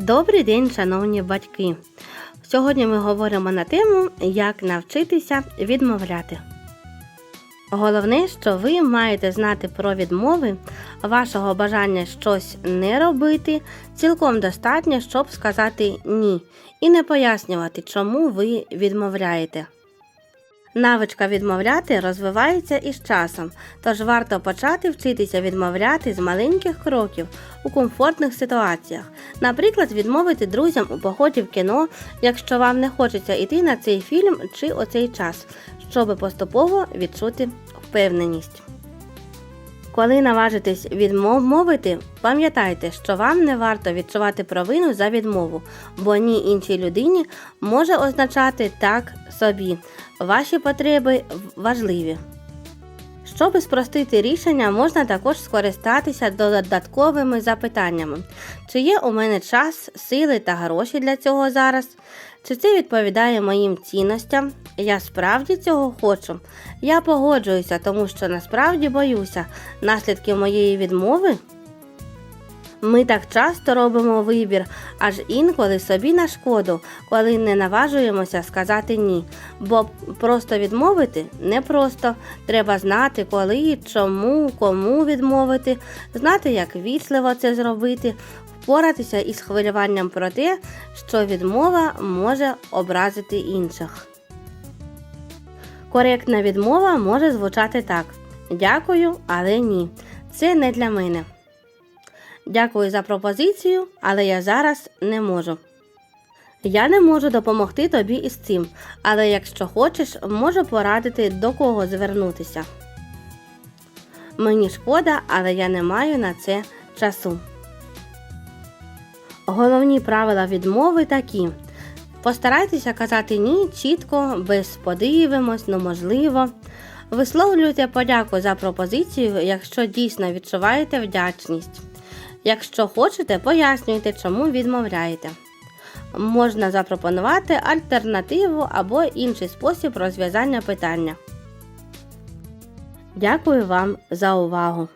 Добрий день, шановні батьки! Сьогодні ми говоримо на тему, як навчитися відмовляти. Головне, що ви маєте знати про відмови, вашого бажання щось не робити, цілком достатньо, щоб сказати ні, і не пояснювати, чому ви відмовляєте. Навичка відмовляти розвивається із часом, тож варто почати вчитися відмовляти з маленьких кроків у комфортних ситуаціях. Наприклад, відмовити друзям у поході в кіно, якщо вам не хочеться йти на цей фільм чи оцей час, щоб поступово відчути впевненість. Коли наважитесь відмовити, пам'ятайте, що вам не варто відчувати провину за відмову, бо ні іншій людині може означати так собі. Ваші потреби важливі. Щоб спростити рішення, можна також скористатися додатковими запитаннями. Чи є у мене час, сили та гроші для цього зараз? Чи це відповідає моїм цінностям? Я справді цього хочу. Я погоджуюся, тому що насправді боюся наслідків моєї відмови. Ми так часто робимо вибір, аж інколи собі на шкоду, коли не наважуємося сказати ні. Бо просто відмовити непросто. Треба знати, коли, чому, кому відмовити, знати, як вічливо це зробити, впоратися із хвилюванням про те, що відмова може образити інших. Коректна відмова може звучати так: Дякую, але ні. Це не для мене. Дякую за пропозицію, але я зараз не можу. Я не можу допомогти тобі із цим, але якщо хочеш, можу порадити до кого звернутися. Мені шкода, але я не маю на це часу. Головні правила відмови такі: постарайтеся казати ні чітко, без подивимось, ну можливо. Висловлюйте подяку за пропозицію, якщо дійсно відчуваєте вдячність. Якщо хочете, пояснюйте, чому відмовляєте. Можна запропонувати альтернативу або інший спосіб розв'язання питання. Дякую вам за увагу!